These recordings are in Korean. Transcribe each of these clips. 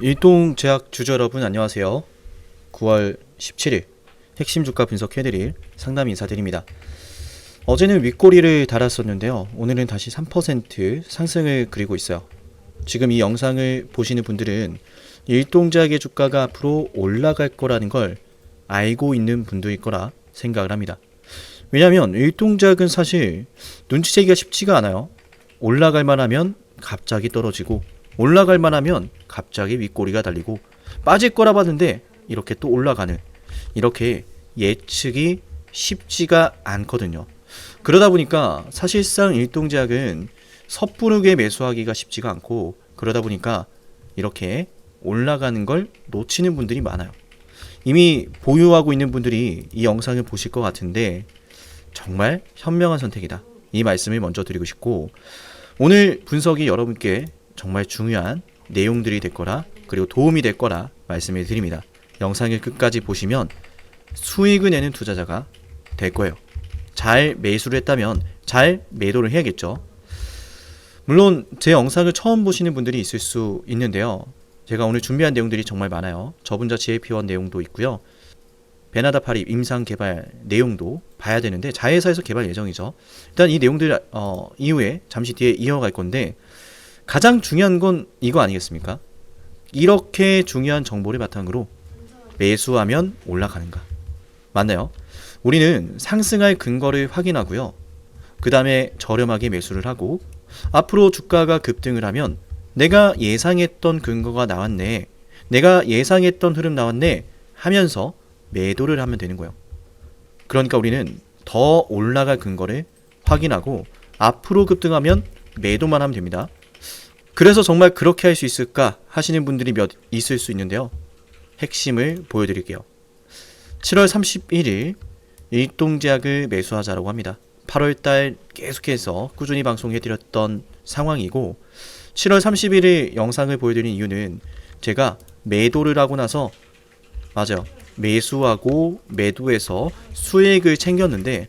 일동 제약 주주 여러분 안녕하세요. 9월 17일 핵심 주가 분석해드릴 상담 인사드립니다. 어제는 윗꼬리를 달았었는데요. 오늘은 다시 3% 상승을 그리고 있어요. 지금 이 영상을 보시는 분들은 일동 제약의 주가가 앞으로 올라갈 거라는 걸 알고 있는 분들일 거라 생각을 합니다. 왜냐하면 일동 제약은 사실 눈치채기가 쉽지가 않아요. 올라갈 만하면 갑자기 떨어지고 올라갈 만하면 갑자기 윗꼬리가 달리고 빠질 거라 봤는데 이렇게 또 올라가는 이렇게 예측이 쉽지가 않거든요. 그러다 보니까 사실상 일동제약은 섣부르게 매수하기가 쉽지가 않고 그러다 보니까 이렇게 올라가는 걸 놓치는 분들이 많아요. 이미 보유하고 있는 분들이 이 영상을 보실 것 같은데 정말 현명한 선택이다. 이 말씀을 먼저 드리고 싶고 오늘 분석이 여러분께 정말 중요한 내용들이 될 거라 그리고 도움이 될 거라 말씀을 드립니다. 영상을 끝까지 보시면 수익을 내는 투자자가 될 거예요. 잘 매수를 했다면 잘 매도를 해야겠죠. 물론 제 영상을 처음 보시는 분들이 있을 수 있는데요. 제가 오늘 준비한 내용들이 정말 많아요. 저분자 GLP-1 내용도 있고요. 베나다 파리 임상 개발 내용도 봐야 되는데 자회사에서 개발 예정이죠. 일단 이 내용들 어, 이후에 잠시 뒤에 이어갈 건데 가장 중요한 건 이거 아니겠습니까? 이렇게 중요한 정보를 바탕으로 매수하면 올라가는가? 맞나요? 우리는 상승할 근거를 확인하고요. 그 다음에 저렴하게 매수를 하고 앞으로 주가가 급등을 하면 내가 예상했던 근거가 나왔네. 내가 예상했던 흐름 나왔네. 하면서 매도를 하면 되는 거예요. 그러니까 우리는 더 올라갈 근거를 확인하고 앞으로 급등하면 매도만 하면 됩니다. 그래서 정말 그렇게 할 수 있을까 하시는 분들이 몇 있을 수 있는데요. 핵심을 보여드릴게요. 7월 31일 일동제약을 매수하자라고 합니다. 8월달 계속해서 꾸준히 방송해드렸던 상황이고 7월 31일 영상을 보여드린 이유는 제가 매도를 하고 나서 맞아요. 매수하고 매도해서 수익을 챙겼는데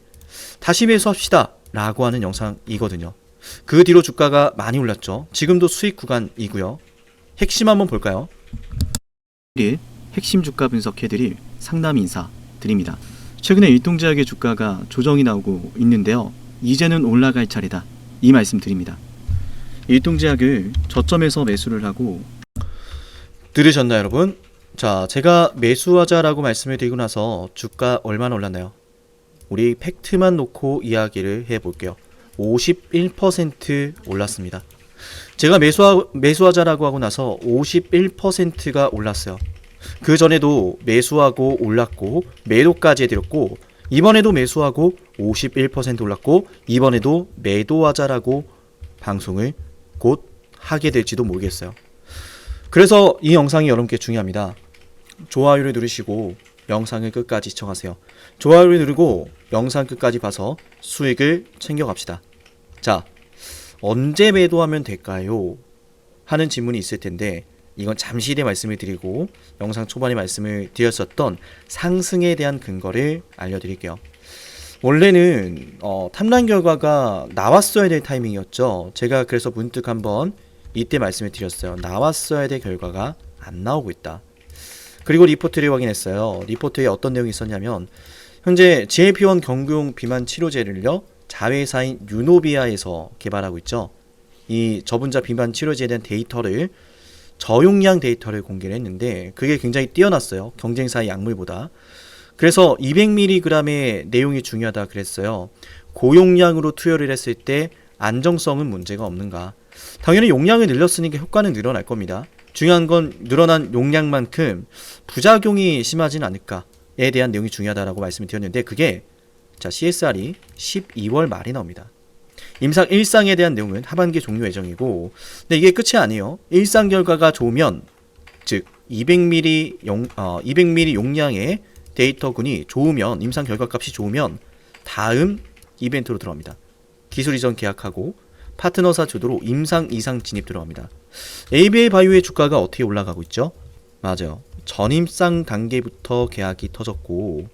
다시 매수합시다 라고 하는 영상이거든요. 그 뒤로 주가가 많이 올랐죠. 지금도 수익 구간이고요. 핵심 한번 볼까요? 1일 핵심 주가 분석해드릴 상담 인사 드립니다. 최근에 일동제약의 주가가 조정이 나오고 있는데요. 이제는 올라갈 차례다. 이 말씀 드립니다. 일동제약을 저점에서 매수를 하고 들으셨나요, 여러분? 자, 제가 매수하자라고 말씀을 드리고 나서 주가 얼마나 올랐나요? 우리 팩트만 놓고 이야기를 해볼게요. 51% 올랐습니다. 제가 매수하, 매수하자라고 하고 나서 51%가 올랐어요. 그 전에도 매수하고 올랐고 매도까지 해드렸고 이번에도 매수하고 51% 올랐고 이번에도 매도하자라고 방송을 곧 하게 될지도 모르겠어요. 그래서 이 영상이 여러분께 중요합니다. 좋아요를 누르시고 영상을 끝까지 시청하세요. 좋아요를 누르고 영상 끝까지 봐서 수익을 챙겨갑시다. 자, 언제 매도하면 될까요? 하는 질문이 있을 텐데 이건 잠시 뒤에 말씀을 드리고 영상 초반에 말씀을 드렸었던 상승에 대한 근거를 알려드릴게요. 원래는 어, 탐란 결과가 나왔어야 될 타이밍이었죠. 제가 그래서 문득 한번 이때 말씀을 드렸어요. 나왔어야 될 결과가 안 나오고 있다. 그리고 리포트를 확인했어요. 리포트에 어떤 내용이 있었냐면 현재 GLP-1 경구용 비만 치료제를요 자회사인 유노비아에서 개발하고 있죠. 이 저분자 비만 치료제에 대한 데이터를 저용량 데이터를 공개를 했는데 그게 굉장히 뛰어났어요. 경쟁사의 약물보다. 그래서 200mg의 내용이 중요하다 그랬어요. 고용량으로 투여를 했을 때 안정성은 문제가 없는가? 당연히 용량을 늘렸으니까 효과는 늘어날 겁니다. 중요한 건 늘어난 용량만큼 부작용이 심하진 않을까에 대한 내용이 중요하다라고 말씀을 드렸는데 그게 자 CSR이 12월 말에 나옵니다. 임상 1상에 대한 내용은 하반기 종료 예정이고 근데 이게 끝이 아니에요. 1상 결과가 좋으면 즉 200ml 용, 어, 200ml 용량의 데이터군이 좋으면 임상 결과값이 좋으면 다음 이벤트로 들어갑니다. 기술 이전 계약하고 파트너사 주도로 임상 이상 진입 들어갑니다. ABA 바이오의 주가가 어떻게 올라가고 있죠? 맞아요. 전임상 단계부터 계약이 터졌고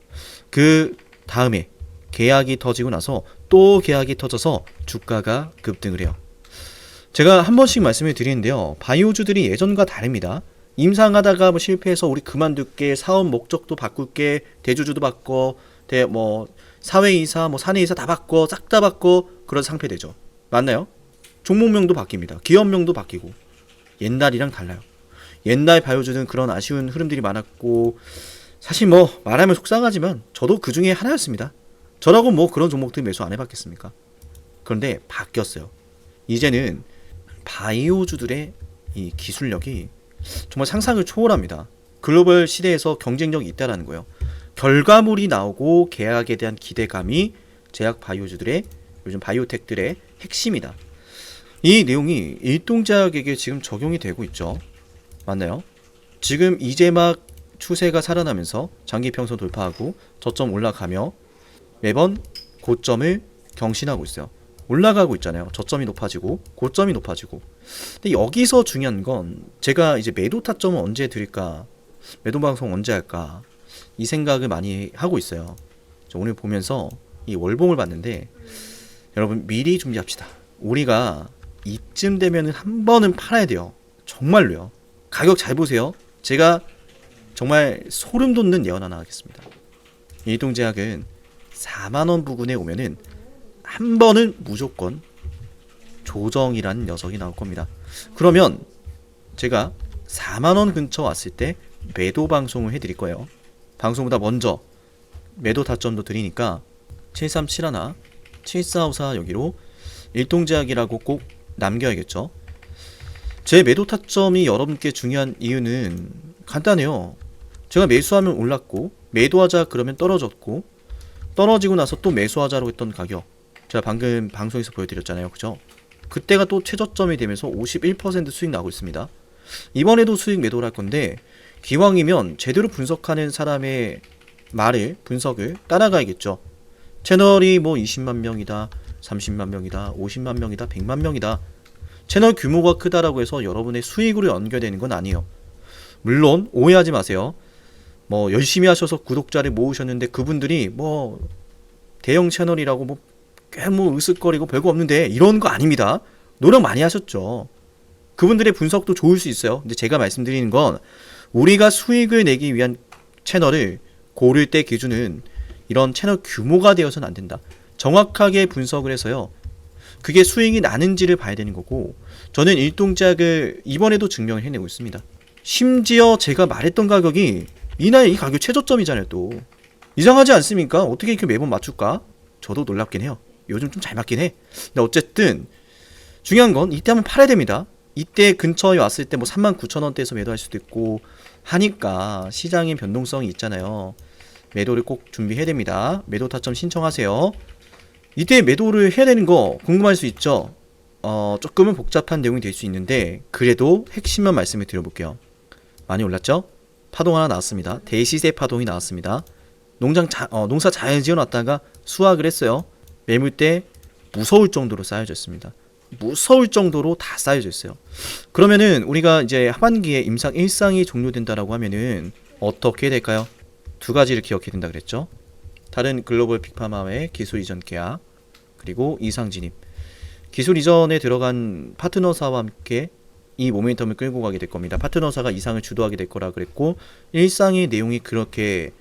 그 다음에 계약이 터지고 나서 또 계약이 터져서 주가가 급등을 해요. 제가 한 번씩 말씀을 드리는데요. 바이오주들이 예전과 다릅니다. 임상하다가 뭐 실패해서 우리 그만둘게 사업 목적도 바꿀게 대주주도 바꿔 대 뭐 사회이사 뭐 사내이사 다 바꿔 싹 다 바꿔 그런 상패 되죠 맞나요? 종목명도 바뀝니다 기업명도 바뀌고 옛날이랑 달라요 옛날 바이오주는 그런 아쉬운 흐름들이 많았고 사실 뭐 말하면 속상하지만 저도 그 중에 하나였습니다 저라고 뭐 그런 종목들 매수 안 해봤겠습니까 그런데 바뀌었어요 이제는 바이오주들의 이 기술력이 정말 상상을 초월합니다. 글로벌 시대에서 경쟁력이 있다라는 거예요. 결과물이 나오고 계약에 대한 기대감이 제약 바이오주들의 요즘 바이오텍들의 핵심이다. 이 내용이 일동제약에게 지금 적용이 되고 있죠. 맞나요? 지금 이제 막 추세가 살아나면서 장기 평선 돌파하고 저점 올라가며 매번 고점을 경신하고 있어요. 올라가고 있잖아요. 저점이 높아지고 고점이 높아지고. 근데 여기서 중요한 건 제가 이제 매도 타점을 언제 드릴까? 매도 방송 언제 할까? 이 생각을 많이 하고 있어요. 저 오늘 보면서 이 월봉을 봤는데 여러분 미리 준비합시다. 우리가 이쯤 되면은 한 번은 팔아야 돼요. 정말로요. 가격 잘 보세요. 제가 정말 소름 돋는 예언 하나 하겠습니다. 일동제약은 4만 원 부근에 오면은 한 번은 무조건 조정이라는 녀석이 나올 겁니다. 그러면 제가 4만 원 근처 왔을 때 매도 방송을 해드릴 거예요. 방송보다 먼저 매도 타점도 드리니까 7371, 7454 여기로 일동제약이라고 꼭 남겨야겠죠. 제 매도 타점이 여러분께 중요한 이유는 간단해요. 제가 매수하면 올랐고 매도하자 그러면 떨어졌고 떨어지고 나서 또 매수하자로 했던 가격 제가 방금 방송에서 보여드렸잖아요. 그죠? 그때가 또 최저점이 되면서 51% 수익 나고 있습니다. 이번에도 수익 매도를 할 건데 기왕이면 제대로 분석하는 사람의 말을 분석을 따라가야겠죠. 채널이 뭐 20만 명이다, 30만 명이다, 50만 명이다, 100만 명이다. 채널 규모가 크다라고 해서 여러분의 수익으로 연결되는 건 아니에요. 물론 오해하지 마세요. 뭐 열심히 하셔서 구독자를 모으셨는데 그분들이 뭐 대형 채널이라고 뭐 꽤뭐 으쓱거리고 별거 없는데 이런 거 아닙니다. 노력 많이 하셨죠. 그분들의 분석도 좋을 수 있어요. 근데 제가 말씀드리는 건 우리가 수익을 내기 위한 채널을 고를 때 기준은 이런 채널 규모가 되어서는 안 된다. 정확하게 분석을 해서요. 그게 수익이 나는지를 봐야 되는 거고 저는 일동작을 이번에도 증명을 해내고 있습니다. 심지어 제가 말했던 가격이 이날 이 가격 최저점이잖아요 또 이상하지 않습니까? 어떻게 이렇게 매번 맞출까? 저도 놀랍긴 해요. 요즘 좀 잘 맞긴 해. 근데 어쨌든 중요한 건 이때 한번 팔아야 됩니다. 이때 근처에 왔을 때 뭐 3만 9천 원대에서 매도할 수도 있고 하니까 시장의 변동성이 있잖아요. 매도를 꼭 준비해야 됩니다. 매도 타점 신청하세요. 이때 매도를 해야 되는 거 궁금할 수 있죠. 어, 조금은 복잡한 내용이 될 수 있는데 그래도 핵심만 말씀을 드려볼게요. 많이 올랐죠? 파동 하나 나왔습니다. 대시세 파동이 나왔습니다. 농장 자, 어, 농사 잘 지어놨다가 수확을 했어요. 매물대 무서울 정도로 쌓여졌습니다. 무서울 정도로 다 쌓여져 있어요. 그러면은 우리가 이제 하반기에 임상 일상이 종료된다라고 하면은 어떻게 될까요? 두 가지를 기억해야 된다 그랬죠. 다른 글로벌 빅파마의 기술 이전 계약 그리고 이상 진입. 기술 이전에 들어간 파트너사와 함께 이 모멘텀을 끌고 가게 될 겁니다. 파트너사가 이상을 주도하게 될 거라 그랬고 일상의 내용이 그렇게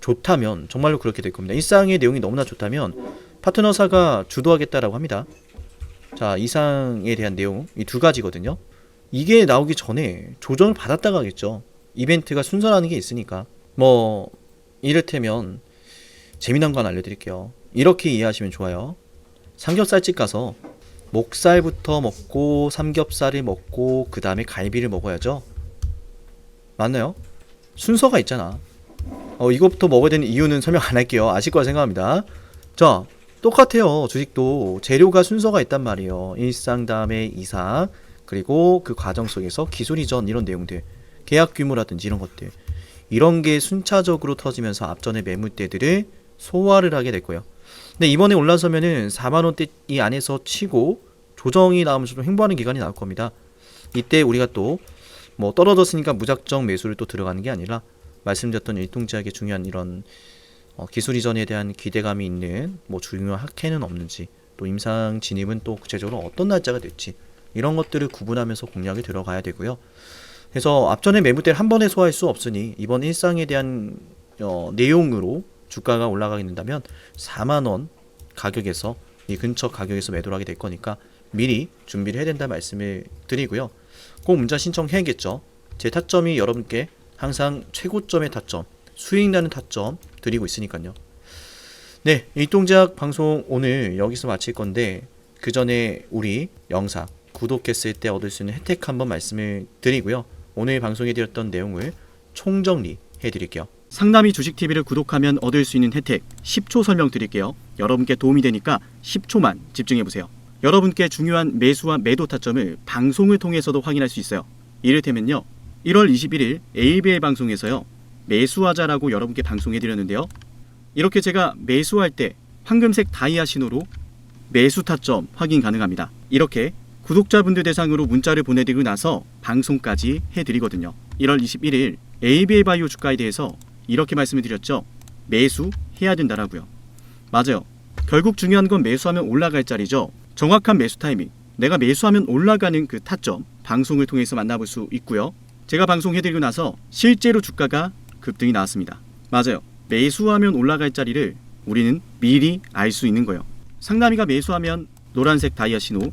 좋다면 정말로 그렇게 될 겁니다. 일상의 내용이 너무나 좋다면 파트너사가 주도하겠다라고 합니다. 자, 이상에 대한 내용 이 두 가지거든요. 이게 나오기 전에 조정을 받았다가 겠죠 이벤트가 순서라는 게 있으니까. 뭐 이를테면 재미난 건 알려드릴게요. 이렇게 이해하시면 좋아요. 삼겹살집 가서 목살부터 먹고 삼겹살을 먹고 그 다음에 갈비를 먹어야죠. 맞나요? 순서가 있잖아. 어, 이것부터 먹어야 되는 이유는 설명 안 할게요. 아실 거라 생각합니다. 자, 똑같아요. 주식도 재료가 순서가 있단 말이에요. 일상 다음에 이상 그리고 그 과정 속에서 기술 이전 이런 내용들 계약 규모라든지 이런 것들 이런 게 순차적으로 터지면서 앞전의 매물대들을 소화를 하게 될 거예요. 근데 이번에 올라서면은 4만 원대 이 안에서 치고 조정이 나오면서 좀 횡보하는 기간이 나올 겁니다. 이때 우리가 또 뭐 떨어졌으니까 무작정 매수를 또 들어가는 게 아니라 말씀드렸던 일동제약의 중요한 이런 어, 기술 이전에 대한 기대감이 있는 뭐 중요한 학회는 없는지 또 임상 진입은 또 구체적으로 어떤 날짜가 될지 이런 것들을 구분하면서 공략이 들어가야 되고요. 그래서 앞전에 매물대를 한 번에 소화할 수 없으니 이번 일상에 대한 어, 내용으로 주가가 올라가게 된다면 4만 원 가격에서 이 근처 가격에서 매도를 하게 될 거니까 미리 준비를 해야 된다 말씀을 드리고요. 꼭 문자 신청해야겠죠. 제 타점이 여러분께 항상 최고점의 타점, 수익 나는 타점 드리고 있으니까요. 네, 일동작 방송 오늘 여기서 마칠 건데 그 전에 우리 영상 구독했을 때 얻을 수 있는 혜택 한번 말씀을 드리고요. 오늘 방송에 드렸던 내용을 총정리 해 드릴게요. 상담이 주식TV를 구독하면 얻을 수 있는 혜택 10초 설명 드릴게요. 여러분께 도움이 되니까 10초만 집중해보세요. 여러분께 중요한 매수와 매도 타점을 방송을 통해서도 확인할 수 있어요. 이를테면요. 1월 21일 ABL 방송에서요. 매수하자라고 여러분께 방송해드렸는데요. 이렇게 제가 매수할 때 황금색 다이아 신호로 매수 타점 확인 가능합니다. 이렇게 구독자분들 대상으로 문자를 보내드리고 나서 방송까지 해드리거든요. 1월 21일 ABL 바이오 주가에 대해서 이렇게 말씀을 드렸죠. 매수해야 된다라고요. 맞아요. 결국 중요한 건 매수하면 올라갈 자리죠. 정확한 매수 타이밍. 내가 매수하면 올라가는 그 타점 방송을 통해서 만나볼 수 있고요. 제가 방송해드리고 나서 실제로 주가가 급등이 나왔습니다. 맞아요. 매수하면 올라갈 자리를 우리는 미리 알 수 있는 거예요. 상남이가 매수하면 노란색 다이아 신호,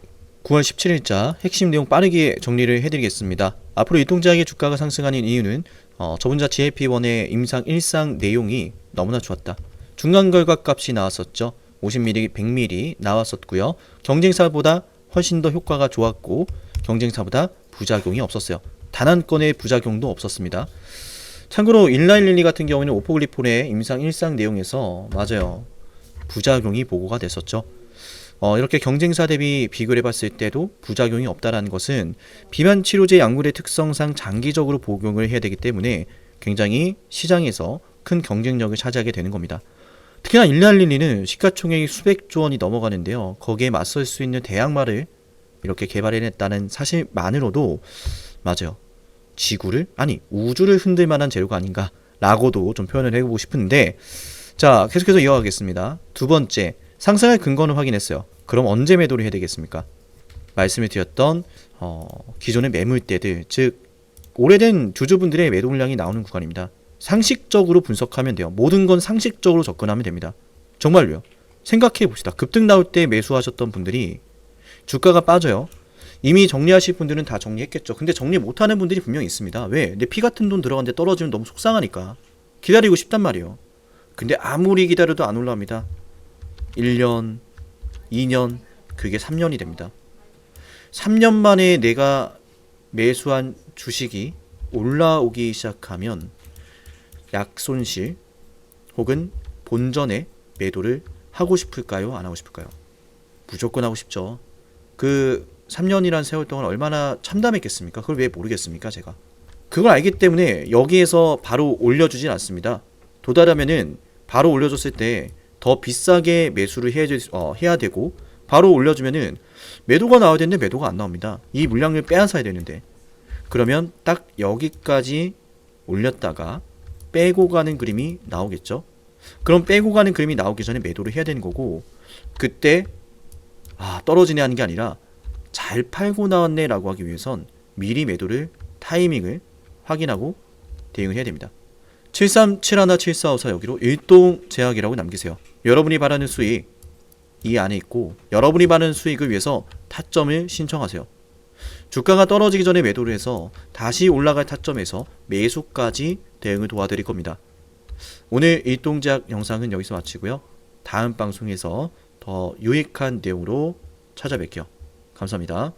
9월 17일자 핵심 내용 빠르게 정리를 해드리겠습니다. 앞으로 이 동작의 주가가 상승하는 이유는 어, 저분자 GLP1의 임상 일상 내용이 너무나 좋았다. 중간 결과 값이 나왔었죠. 50ml, 100ml 나왔었고요. 경쟁사보다 훨씬 더 효과가 좋았고 경쟁사보다 부작용이 없었어요. 단 한 건의 부작용도 없었습니다. 참고로 일라일릴리 같은 경우에는 오포글리폴의 임상 일상 내용에서 맞아요. 부작용이 보고가 됐었죠. 어, 이렇게 경쟁사 대비 비교를 해봤을 때도 부작용이 없다라는 것은 비만 치료제 약물의 특성상 장기적으로 복용을 해야 되기 때문에 굉장히 시장에서 큰 경쟁력을 차지하게 되는 겁니다. 특히나 일랄릴리는 시가총액이 수백조 원이 넘어가는데요. 거기에 맞설 수 있는 대항마를 이렇게 개발해냈다는 사실만으로도 맞아요. 지구를 아니 우주를 흔들 만한 재료가 아닌가라고도 좀 표현을 해보고 싶은데 자 계속해서 이어가겠습니다. 두 번째 상승할 근거는 확인했어요. 그럼 언제 매도를 해야 되겠습니까? 말씀을 드렸던 어, 기존의 매물대들 즉 오래된 주주분들의 매도 물량이 나오는 구간입니다. 상식적으로 분석하면 돼요. 모든 건 상식적으로 접근하면 됩니다. 정말로요. 생각해 봅시다. 급등 나올 때 매수하셨던 분들이 주가가 빠져요. 이미 정리하실 분들은 다 정리했겠죠. 근데 정리 못하는 분들이 분명히 있습니다. 왜? 내 피 같은 돈 들어갔는데 떨어지면 너무 속상하니까. 기다리고 싶단 말이에요. 근데 아무리 기다려도 안 올라옵니다. 1년, 2년, 그게 3년이 됩니다. 3년 만에 내가 매수한 주식이 올라오기 시작하면 약손실 혹은 본전에 매도를 하고 싶을까요? 안 하고 싶을까요? 무조건 하고 싶죠. 그 3년이란 세월 동안 얼마나 참담했겠습니까? 그걸 왜 모르겠습니까, 제가? 그걸 알기 때문에 여기에서 바로 올려주진 않습니다. 도달하면은 바로 올려줬을 때 더 비싸게 매수를 해야, 어, 해야 되고 바로 올려주면은 매도가 나와야 되는데 매도가 안 나옵니다. 이 물량을 빼앗아야 되는데 그러면 딱 여기까지 올렸다가 빼고 가는 그림이 나오겠죠. 그럼 빼고 가는 그림이 나오기 전에 매도를 해야 되는 거고 그때 아 떨어지네 하는 게 아니라 잘 팔고 나왔네 라고 하기 위해선 미리 매도를 타이밍을 확인하고 대응을 해야 됩니다. 73717454 여기로 일동 제약이라고 남기세요. 여러분이 바라는 수익 이 안에 있고 여러분이 바라는 수익을 위해서 타점을 신청하세요. 주가가 떨어지기 전에 매도를 해서 다시 올라갈 타점에서 매수까지 대응을 도와드릴 겁니다. 오늘 일동제약 영상은 여기서 마치고요. 다음 방송에서 더 유익한 내용으로 찾아뵐게요. 감사합니다.